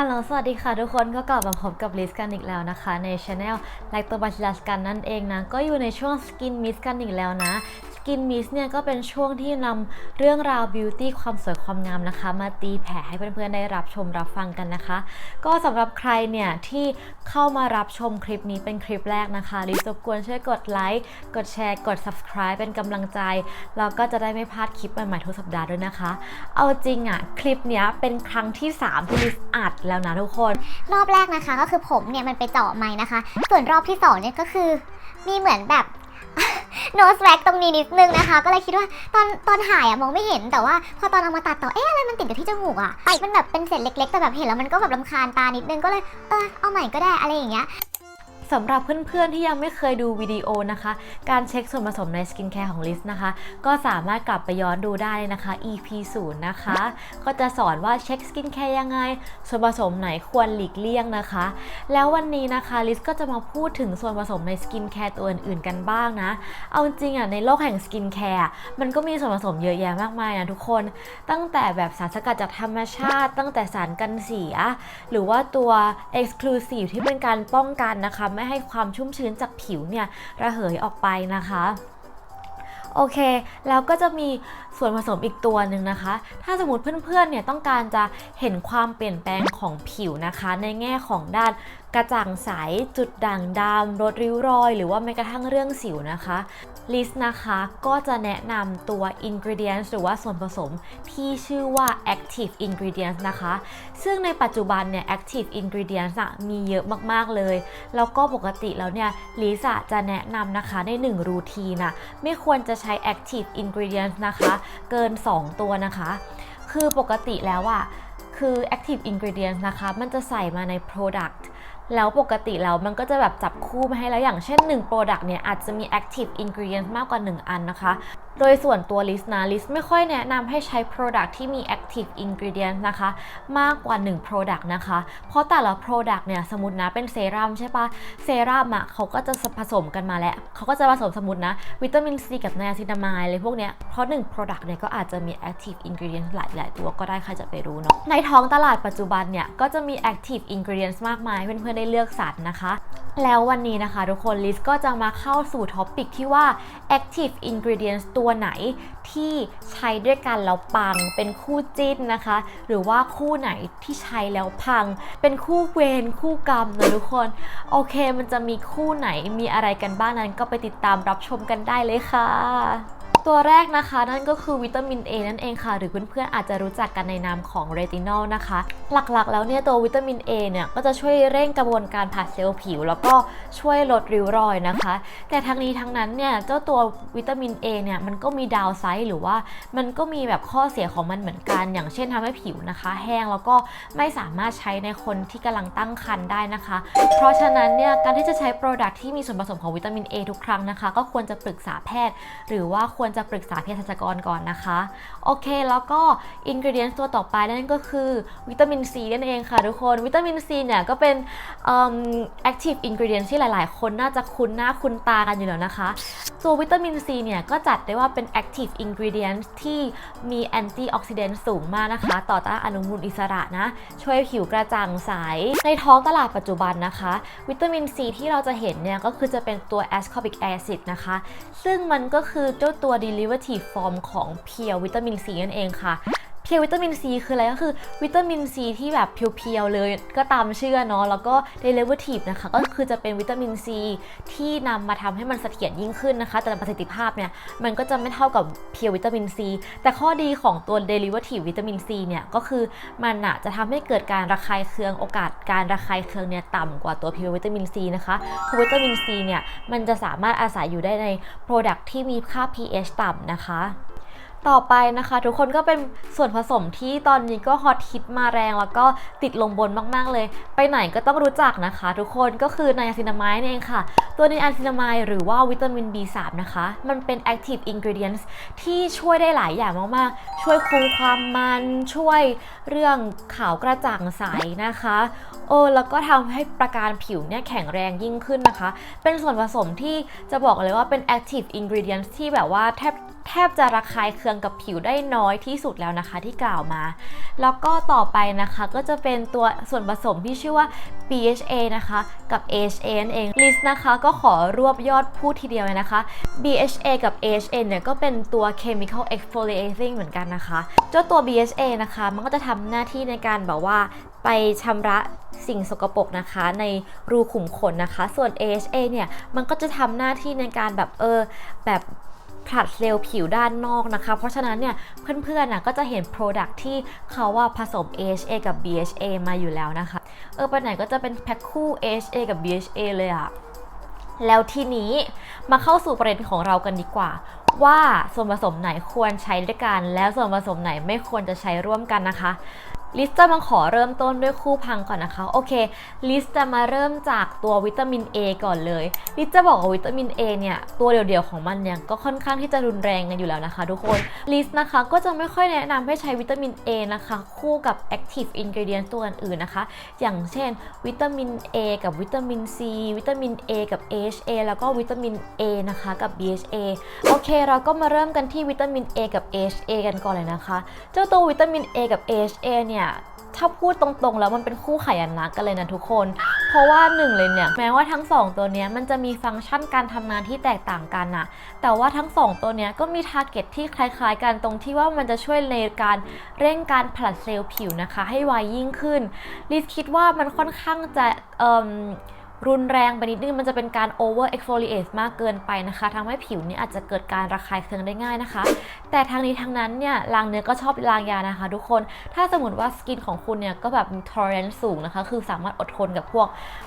ฮัลโหล สวัสดีค่ะทุกคนก็กลับมาพบกับลิสกันอีกแล้วนะคะ ในช anel ไลค์ตัวบัชลัสกันนั่นเองนะ ก็อยู่ในช่วงสกินมิสกันอีกแล้วนะ กินมิสเนี่ยก็เป็นช่วงที่นำเรื่องราวบิวตี้ความสวยความงามนะคะ มาตีแผ่ให้เพื่อนๆได้รับชมรับฟังกันนะคะ ก็สำหรับใครเนี่ยที่เข้ามารับชมคลิปนี้เป็นคลิปแรกนะคะลิสรบกวนช่วยกดไลค์กดแชร์ กด subscribe เป็นกำลังใจแล้วก็จะได้ไม่พลาดคลิปใหม่ๆทุกสัปดาห์ด้วยนะคะ เอาจริงอะคลิปเนี้ยเป็นครั้งที่สามที่ลิสอัดแล้วนะทุกคน รอบแรกนะคะก็คือผมเนี่ยมันไปเจาะไม้นะคะ ส่วนรอบที่สองเนี่ยก็คือมีเหมือนแบบ โนสแวกตรงนี้นิดนึงนะคะ ก็เลยคิดว่าตอนตอนถ่ายอะมองไม่เห็นแต่ว่า พอตอนเอามาตัดต่อเอ๊ะอะไรมันติดอยู่ที่จมูกอะมันแบบเป็นเศษเล็ก ๆ แต่แบบเห็นแล้วมันก็แบบลำคาญตานิดนึงก็เลยเออเอาใหม่ก็ได้อะไรอย่างเงี้ย สำหรับเพื่อนๆที่ยังไม่เคยดูวิดีโอนะคะ การเช็คส่วนผสมในสกินแคร์ของลิสนะคะ ก็สามารถกลับไปย้อนดูได้นะคะ EP 0นะคะ ก็จะสอนว่าเช็คสกินแคร์ยังไง ส่วนผสมไหนควรหลีกเลี่ยงนะคะ แล้ววันนี้นะคะลิสก็จะมาพูดถึงส่วนผสมในสกินแคร์ตัวอื่นๆกันบ้างนะ เอาจริงอะในโลกแห่งสกินแคร์มันก็มีส่วนผสมเยอะแยะมากมายนะทุกคน ตั้งแต่แบบสารสกัดจากธรรมชาติ ตั้งแต่สารกันเสีย หรือว่าตัว Exclusive ที่เป็นการป้องกันนะคะไม่ให้ความชุ่มชื้นจากผิวเนี่ยระเหยออกไปนะคะโอเค แล้วก็จะมีส่วนผสมอีกตัวหนึ่งนะคะ ถ้าสมมติเพื่อนๆ เนี่ยต้องการจะเห็นความเปลี่ยนแปลงของผิวนะคะ ในแง่ของด้านกระจ่างใส จุดด่างดำลดริ้วรอย หรือว่าแม้กระทั่งเรื่องสิวนะคะลิสต์นะคะก็จะแนะนำตัว ingredients หรือว่าส่วนผสมที่ชื่อว่า active ingredients นะคะ ซึ่งในปัจจุบันเนี่ย active ingredients อะมีเยอะมากๆเลย แล้วก็ปกติแล้วเนี่ยลิซ่าจะแนะนำนะคะใน 1 รูทีนะไม่ควรจะใช้ active ingredients นะคะ เกิน 2 ตัวนะคะ คือปกติแล้วอะคือ active ingredients นะคะ มันจะใส่มาใน product แล้วปกติแล้วมันก็จะแบบจับคู่มาให้แล้วอย่างเช่น1 Product เนี่ยอาจจะมี Active Ingredient มากกว่า 1 อันนะคะ โดยส่วนตัวลิสนะลิสไม่ค่อยแนะนำให้ใช้ Product ที่มี Active Ingredient นะคะ มากกว่า 1 Product นะคะ เพราะแต่ละ Product เนี่ยสมมตินะเป็นเซรั่มใช่ปะเซรั่มอะเขาก็จะผสมกันมาแล้ว เขาก็จะผสมสมมตินะ วิตามินซีกับไนอาซินามายอะไรพวกเนี้ย เพราะ 1 Product เนี่ยก็อาจจะมี Active Ingredient หลายๆตัวก็ได้ใครจะไปรู้เนาะในท้องตลาดปัจจุบันเนี่ยก็จะมี Active Ingredients มากมายเพื่อนๆได้เลือกสรรนะคะ แล้ววันนี้นะคะ ทุกคนลิสก็จะมาเข้าสู่ท็อปิกที่ว่า active ingredients ตัววไหนที่ใช้ด้วยกันแล้วปัง เป็นคู่จิ้นนะคะ หรือว่าคู่ไหนที่ใช้แล้วพัง เป็นคู่เวรคู่กรรมนะทุกคน โอเคมันจะมีคู่ไหนมีอะไรกันบ้างนั้นก็ไปติดตามรับชมกันได้เลยค่ะ ตัวแรกนะคะ นั่นก็คือวิตามิน A นั่นเองค่ะ หรือเพื่อนๆอาจจะรู้จักกันในนามของเรตินอลนะคะ หลักๆ แล้วเนี่ยตัววิตามิน A เนี่ยก็จะช่วยเร่งกระบวนการผลัดเซลล์ผิว แล้วก็ช่วยลดริ้วรอยนะคะ แต่ทั้งนี้ทั้งนั้นเนี่ยเจ้าตัววิตามิน A เนี่ยมันก็มีดาวไซด์หรือว่ามันก็มีแบบข้อเสียของมันเหมือนกัน อย่างเช่นทำให้ผิวนะคะ แห้งแล้วก็ไม่สามารถใช้ในคนที่กำลังตั้งครรภ์ได้นะคะ เพราะฉะนั้นเนี่ยการที่จะใช้โปรดักที่มีส่วนผสมของวิตามิน A ทุกครั้งนะคะ ก็ควรจะปรึกษาแพทย์ หรือว่าควรจะปรึกษาเภสัชกรก่อนนะคะ โอเค แล้วก็อินก e เดียนตัวต่อไปนั่นก็คือวิตามินซีนั่นเองค่ะทุกคน วิตามินซีเนี่ยก็เป็นแอคทีฟอินก e เดียนที่หลาย ๆ คนน่าจะคุ้นหน้าคุ้นตากันอยู่แล้วนะคะ ตัววิตามินซีเนี่ยก็จัดได้ว่าเป็น active ingredient ที่มี antioxidant สูงมากนะคะ ต่อต้านอนุมูลอิสระนะ ช่วยผิวกระจ่างใส ในท้องตลาดปัจจุบันนะคะ วิตามินซีที่เราจะเห็นเนี่ยก็คือจะเป็นตัว ascorbic acid นะคะ ซึ่งมันก็คือเจ้าตัว derivative form ของเพียววิตามินซีนั่นเองค่ะ เพียววิตามินซีคืออะไรก็คือวิตามินซีที่แบบเพียวๆเลยก็ตามชื่อเนาะแล้วก็ derivative นะคะก็คือจะเป็นวิตามินซีที่นำมาทำให้มันเสถียรยิ่งขึ้นนะคะ แต่ประสิทธิภาพเนี่ยมันก็จะไม่เท่ากับเพียววิตามินซีแต่ข้อดีของตัว derivative วิตามินซีเนี่ยก็คือมันอะจะทำให้เกิดการระคายเคืองโอกาสการระคายเคืองเนี่ยต่ำกว่าตัวเพียววิตามินซีนะคะเพราะวิตามินซีเนี่ยมันจะสามารถอาศัยอยู่ได้ใน Product ที่มีค่า pH ต่ำนะคะ ต่อไปนะคะ ทุกคนก็เป็นส่วนผสมที่ตอนนี้ก็ฮอตฮิตมาแรงแล้วก็ติดลงบนมากๆเลย ไปไหนก็ต้องรู้จักนะคะ ทุกคนก็คือไนอาซินามายนั่เองค่ะ ตัวไนอาซินามายหรือว่าวิตามิน B3 นะคะ มันเป็น active ingredients ที่ช่วยได้หลายอย่างมากๆ ช่วยคุมความมันช่วยเรื่องขาวกระจ่างใสนะคะเออแล้วก็ทำให้ประการผิวเนี่ยแข็งแรงยิ่งขึ้นนะคะ เป็นส่วนผสมที่จะบอกเลยว่าเป็น active ingredients ที่แบบว่าแทบ แทบจะระคายเคืองกับผิวได้น้อยที่สุดแล้วนะคะที่กล่าวมา แล้วก็ต่อไปนะคะก็จะเป็นตัวส่วนผสมที่ชื่อว่า BHA นะคะกับ AHA นั่นเองลิสนะคะก็ขอรวบยอดพูดทีเดียวเลยนะคะ BHA กับ AHA เนี่ยก็เป็นตัว chemical exfoliating เหมือนกันนะคะเจ้าตัว BHA นะคะมันก็จะทำหน้าที่ในการแบบว่าไปชำระสิ่งสกปรกนะคะในรูขุมขนนะคะ ส่วน AHA เนี่ยมันก็จะทำหน้าที่ในการแบบเออแบบ ผลัดเซลล์ผิวด้านนอกนะคะ เพราะฉะนั้นเนี่ยเพื่อนๆนะก็จะเห็น Product ที่เขาว่าผสม AHA กับ BHA มาอยู่แล้วนะคะ เออไปไหนก็จะเป็นแพ็คคู่ AHA กับ BHA เลยอะแล้วทีนี้มาเข้าสู่ประเด็นของเรากันดีกว่า ว่าส่วนผสมไหนควรใช้ด้วยกัน แล้วส่วนผสมไหนไม่ควรจะใช้ร่วมกันนะคะ ลิสจะมาขอเริ่มต้นด้วยคู่พังก่อนนะคะ โอเค ลิสจะมาเริ่มจากตัววิตามิน A ก่อนเลย ลิสจะบอกว่าวิตามิน A เนี่ย ตัวเดียวๆของมันเนี่ยก็ค่อนข้างที่จะรุนแรงกันอยู่แล้วนะคะ ทุกคน ลิสนะคะก็จะไม่ค่อยแนะนำให้ใช้วิตามิน A นะคะ คู่กับ active ingredient ตัวอื่นๆนะคะ อย่างเช่น วิตามิน A กับวิตามิน C วิตามิน A กับ AHA แล้วก็วิตามิน A นะคะกับ BHA โอเค เราก็มาเริ่มกันที่วิตามิน A กับ AHA กันก่อนเลยนะคะ เจ้าตัววิตามิน A กับ AHA เนี่ยถ้าพูดตรงๆแล้วมันเป็นคู่ขยันนักกันเลยนะทุกคน เพราะว่าหนึ่งเลยเนี่ยแม้ว่าทั้ง 2 ตัวเนี้ยมันจะมีฟังก์ชันการทำงานที่แตกต่างกันอะแต่ว่าทั้ง 2 ตัวเนี้ยก็มีทาร์เก็ตที่คล้ายๆ กันตรงที่ว่ามันจะช่วยในการเร่งการผลัดเซลล์ผิวนะคะ ให้ไวยิ่งขึ้นลิสคิดว่ามันค่อนข้างจะเอ่อ รุนแรงไปนิดนึงมันจะเป็นการ over exfoliate มากเกินไปนะคะทำให้ผิวนี้อาจจะเกิดการระคายเคืองได้ง่ายนะคะ แต่ทางนี้ทางนั้นเนี่ยลางเนื้อก็ชอบลางยานะคะ ทุกคนถ้าสมมติว่าสกินของคุณเนี่ยก็แบบมี tolerance สูงนะคะ คือสามารถอดทนกับพวก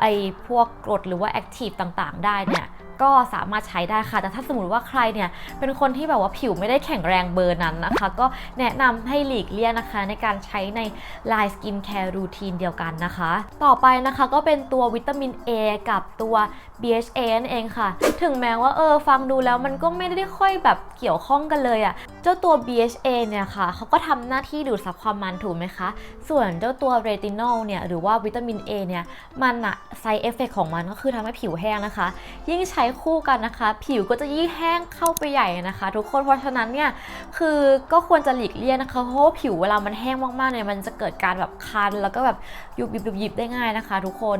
ไอพวกกรดหรือว่า active ต่างๆ ได้เนี่ย ก็สามารถใช้ได้ค่ะ แต่ถ้าสมมติว่าใครเนี่ยเป็นคนที่แบบว่าผิวไม่ได้แข็งแรงเบอร์นั้นนะคะ ก็แนะนำให้หลีกเลี่ยงนะคะ ในการใช้ในไลน์สกินแคร์รูทีนเดียวกันนะคะ ต่อไปนะคะก็เป็นตัววิตามิน A กับตัว BHA นั่นเองค่ะ ถึงแม้ว่าเออฟังดูแล้วมันก็ไม่ได้ค่อยแบบเกี่ยวข้องกันเลยอะ่ะ เจ้าตัว BHA เนี่ยค่ะเขาก็ทำหน้าที่ดูดซับความมันถูกไหมคะ ส่วนเจ้าตัวเรตินอลเนี่ยหรือว่าวิตามิน A เนี่ยมันอะไซเอฟเฟกของมันก็คือทำให้ผิวแห้งนะคะ ยิ่งใช้คู่กันนะคะ ผิวก็จะยิ่งแห้งเข้าไปใหญ่นะคะ ทุกคนเพราะฉะนั้นเนี่ยคือก็ควรจะหลีกเลี่ยงนะคะเพราะว่าผิวเวลามันแห้งมากๆเนี่ยมันจะเกิดการแบบคันแล้วก็แบบยุบยิบยุบยิบได้ง่ายนะคะ ทุกคน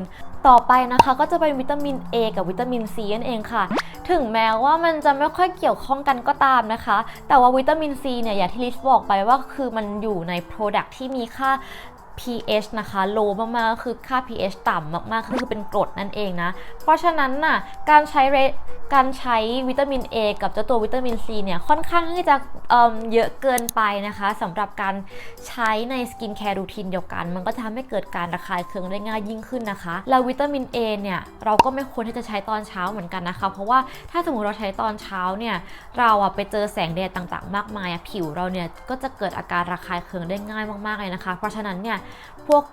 ต่อไปนะคะก็จะเป็นวิตามิน A กับวิตามินซีนั่นเองค่ะ ถึงแม้ว่ามันจะไม่ค่อยเกี่ยวข้องกันก็ตามนะคะ แต่ว่าวิตามินซีเนี่ยอย่างที่ลิสบอกไปว่าคือมันอยู่ในโปรดักที่มีค่า pH นะคะ low มากๆคือค่า pH ต่ำมากๆก็คือเป็นกรดนั่นเองนะ เพราะฉะนั้นน่ะการใช้เรการใช้วิตามิน A กับเจ้าตัววิตามิน C เนี่ยค่อนข้างที่จะเเยอะเกินไปนะคะสำหรับการใช้ในสกินแคร์รูทีนเดียวกัน มันก็จะทำให้เกิดการระคายเคืองได้ง่ายยิ่งขึ้นนะคะ แล้ววิตามิน A เนี่ยเราก็ไม่ควรที่จะใช้ตอนเช้าเหมือนกันนะคะ เพราะว่าถ้าสมมติเราใช้ตอนเช้าเนี่ยเราอะไปเจอแสงแดดต่างๆ มากมายผิวเราเนี่ยก็จะเกิดอาการระคายเคืองได้ง่ายมากๆเลยนะคะ เพราะฉะนั้นเนี่ยพวก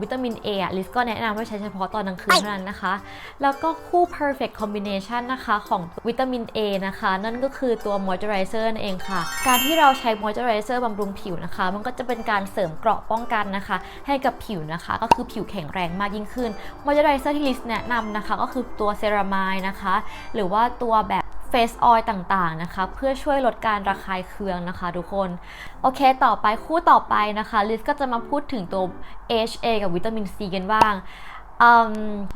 วิตามิน A อะลิสก็แนะนำให้ใช้เฉพาะตอนกลางคืนเท่านั้นนะคะ แล้วก็คู่ perfect combination นะคะของวิตามิน A นะคะ นั่นก็คือตัว moisturizer นั่นเองค่ะ การที่เราใช้ moisturizer บำรุงผิวนะคะ มันก็จะเป็นการเสริมเกราะป้องกันนะคะ ให้กับผิวนะคะ ก็คือผิวแข็งแรงมากยิ่งขึ้น moisturizer ที่ลิสแนะนำนะคะ ก็คือตัวเซรามายนะคะ หรือว่าตัวแบบ เฟสออยล์ต่างๆนะคะ เพื่อช่วยลดการระคายเคืองนะคะทุกคน โอเค ต่อไปคู่ต่อไปนะคะ ลิสก็จะมาพูดถึงตัว HA กับวิตามิน C กันบ้าง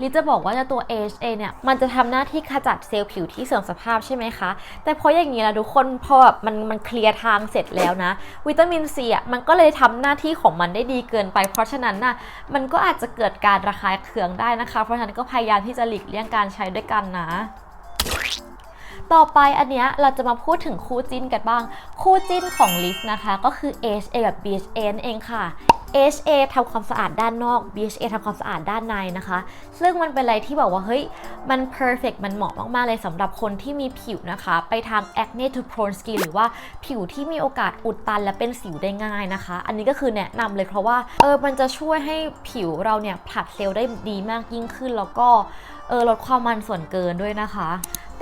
ลิซจะบอกว่าตัว AHA เนี่ย มันจะทำหน้าที่ขจัดเซลล์ผิวที่เสื่อมสภาพใช่ไหมคะ แต่พราะอย่างนี้ละทุกคนพอแบบมันมันเคลียร์ทางเสร็จแล้วนะ วิตามิน C อะมันก็เลยทำหน้าที่ของมันได้ดีเกินไป เพราะฉะนั้นน่ะมันก็อาจจะเกิดการระคายเคืองได้นะคะ เพราะฉะนั้นก็พยายามที่จะหลีกเลี่ยงการใช้ด้วยกันนะ ต่อไปอันเนี้ยเราจะมาพูดถึงคู่จิ้นกันบ้าง คู่จิ้นของลิสนะคะ ก็คือ HA กับ BHA นั่นเองค่ะ HA ทำความสะอาดด้านนอก BHA ทำความสะอาดด้านในนะคะ ซึ่งมันเป็นอะไรที่แบบว่า เฮ้ย มัน perfect มันเหมาะมาก ๆ เลยสำหรับคนที่มีผิวนะคะ ไปทาง acne to prone skin หรือว่าผิวที่มีโอกาสอุดตันและเป็นสิวได้ง่ายนะคะ อันนี้ก็คือแนะนำเลยเพราะว่า เออ มันจะช่วยให้ผิวเราเนี่ยผลัดเซลล์ได้ดีมากยิ่งขึ้น แล้วก็ เออ ลดความมันส่วนเกินด้วยนะคะ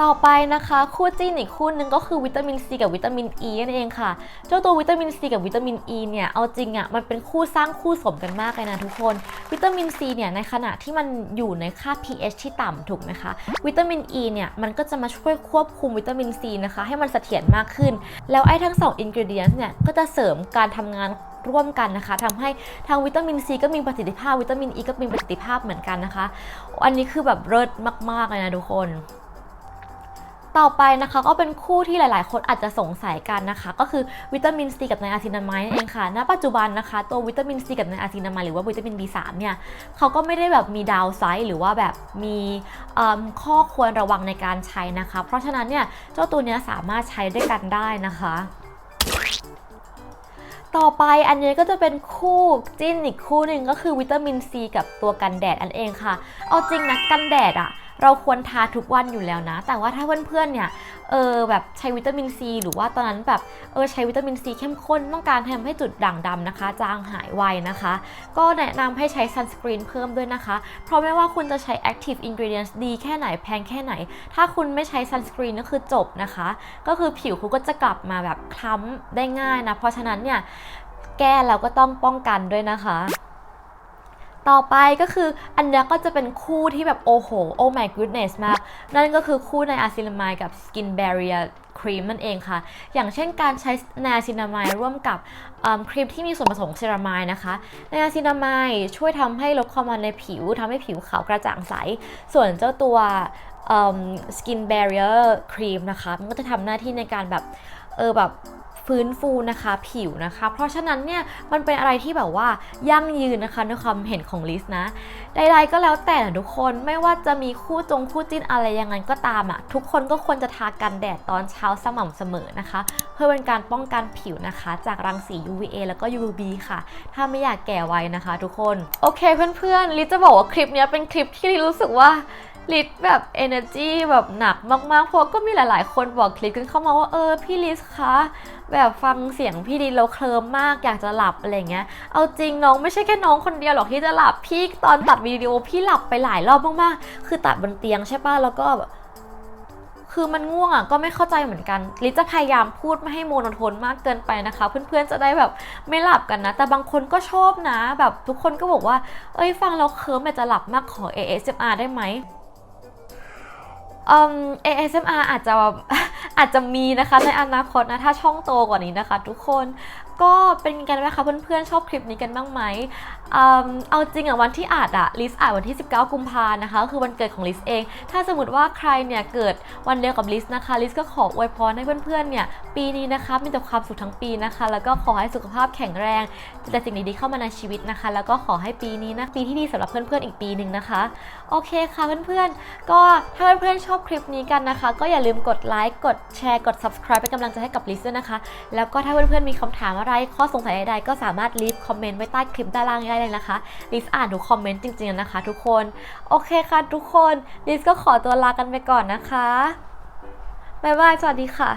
ต่อไปนะคะคู่จิ้นอีกคู่หนึ่งก็คือวิตามินซีกับวิตามินอ e ีนั่นเองค่ะ เจ้าตัววิตามินซีกับวิตามินอ e ีเนี่ยเอาจริงอะ่ะมันเป็นคู่สร้างคู่สมกันมากเลยนะทุกคน วิตามินซีเนี่ยในขณะที่มันอยู่ในค่า pH ที่ต่ำถูกไหมคะ วิตามินอ e ีเนี่ยมันก็จะมาช่วยควบคุมวิตามินซีนะคะให้มันเสถียรมากขึ้น แล้วไอ้ทั้ง2 ingredient เนี่ยก็จะเสริมการทำงานร่วมกันนะคะทำให้ทางวิตามินซีก็มีประสิทธิภาพวิตามินอ e ีก็มีประสิทธิภาพเหมือนกันนะคะ อันนี้คือแบบเลิศมากๆเลยนะทุกคน ต่อไปนะคะก็เป็นคู่ที่หลายๆ คนอาจจะสงสัยกันนะคะ ก็คือวิตามินซีกับไนอาซินามายนั่นเองค่ะณปัจจุบันนะคะ ตัววิตามินซีกับไนอาซินามายหรือว่าวิตามิน B3 เนี่ยเขาก็ไม่ได้แบบมีดาวไซด์หรือว่าแบบมีข้อควรระวังในการใช้นะคะ เพราะฉะนั้นเนี่ยเจ้าตัวนี้สามารถใช้ด้วยกันได้นะคะต่อไปอันนี้ก็จะเป็นคู่จิ้นอีกคู่หนึ่งก็คือวิตามินซีกับตัวกันแดดอันเองค่ะ เอาจริงนะกันแดดอะ เราควรทาทุกวันอยู่แล้วนะ แต่ว่าถ้าเพื่อนๆเนี่ยเออแบบใช้วิตามินซีหรือว่าตอนนั้นแบบเออใช้วิตามินซีเข้มข้นต้องการทำให้จุดด่างดำนะคะ จางหายไวนะคะ ก็แนะนำให้ใช้ซันสกรีนเพิ่มด้วยนะคะ เพราะไม่ว่าคุณจะใช้ active ingredients ดีแค่ไหนแพงแค่ไหน ถ้าคุณไม่ใช้ซันสกรีนก็คือจบนะคะ ก็คือผิวคุณก็จะกลับมาแบบคล้ำได้ง่ายนะ เพราะฉะนั้นเนี่ยแก้แล้วก็ต้องป้องกันด้วยนะคะ ต่อไปก็คืออันนี้ก็จะเป็นคู่ที่แบบโอ้โห โอ้ my goodness มาก นั่นก็คือคู่ในอาซิลามายกับ skin barrier ครีมนั่นเองค่ะ อย่างเช่นการใช้นาซินามายร่วมกับครีมที่มีส่วนผสมเซรามายนะคะนอาซินามายช่วยทำให้ลดความมันในผิวทำให้ผิวขาวกระจ่างใส ส่วนเจ้าตัวเอิ่ม skin barrier ครีมนะคะ มันก็จะทำหน้าที่ในการแบบ เออแบบ ฟื้นฟูนะคะผิวนะคะ เพราะฉะนั้นเนี่ยมันเป็นอะไรที่แบบว่ายั่งยืนนะคะในความเห็นของลิสนะใดๆก็แล้วแต่นะทุกคนไม่ว่าจะมีคู่จงคู่จิ้นอะไรยังไงก็ตามอะ่ะทุกคนก็ควรจะทากันแดดตอนเช้าสม่ำเสมอนะคะ เพื่อเป็นการป้องกันผิวนะคะ จากรังสี UVA แล้วก็ UVB ค่ะ ถ้าไม่อยากแก่ไวนะคะ ทุกคน โอเคเพื่อนๆลิสจะบอกว่าคลิปเนี้ยเป็นคลิปที่ลิรู้สึกว่า ลิศแบบ energy แบบหนักมากๆเพราะก็มีหลาย ๆ คนบอกคลิปกันเข้ามาว่าเออพี่ลิศคะแบบฟังเสียงพี่ลิศแล้วเคลิ้มมากอยากจะหลับอะไรเงี้ย เอาจริงน้องไม่ใช่แค่น้องคนเดียวหรอกที่จะหลับพี่ตอนตัดวิดีโอพี่หลับไปหลายรอบมากๆ คือตัดบนเตียงใช่ป่ะแล้วก็แบบคือมันง่วงอะก็ไม่เข้าใจเหมือนกันลิศจะพยายามพูดไม่ให้โมโนโทนมากเกินไปนะคะ เพื่อนๆจะได้แบบไม่หลับกันนะ แต่บางคนก็ชอบนะ แบบทุกคนก็บอกว่า เอ้ยฟังแล้วเคิร์มจะหลับมากขอ ASMR ได้ไหม เอืม ASMR อาจจะอาจจะมีนะคะในอนาคตนะ ถ้าช่องโตกว่านี้นะคะ ทุกคนก็เป็นกันไหมคะเพื่อนๆชอบคลิปนี้กันบ้างไหมเอาจริงอะวันที่อาดอะลิสอาดวันที่ 19 กุมภานะคะก็คือวันเกิดของลิสเอง ถ้าสมมติว่าใครเนี่ยเกิดวันเดียวกับลิสนะคะลิสก็ขออวยพรให้เพื่อนๆเนี่ยปีนี้นะคะมีแต่ความสุขทั้งปีนะคะ แล้วก็ขอให้สุขภาพแข็งแรงแต่สิ่งดีๆเข้ามาในชีวิตนะคะ แล้วก็ขอให้ปีนี้นะปีที่ดีสำหรับเพื่อนๆอีกปีหนึ่งนะคะ โอเคค่ะเพื่อนๆ ก็ถ้าเพื่อนๆชอบคลิปนี้กันนะคะ ก็อย่าลืมกดไลค์กดแชร์กด subscribe เป็นกำลังใจให้กับลิสด้วยนะคะ แล้วก็ถ้าเพื่อนๆมีคำถามอะไรข้อสงสัยใดๆก็สามารถลีฟคอมเมนต์ไว้ใต้คลิปด้านล่างได้เลยนะคะ ลิสอ่านทุกคอมเมนต์จริงๆนะคะ ทุกคน โอเคค่ะทุกคน ลิสก็ขอตัวลากันไปก่อนนะคะ บ๊ายบาย สวัสดีค่ะ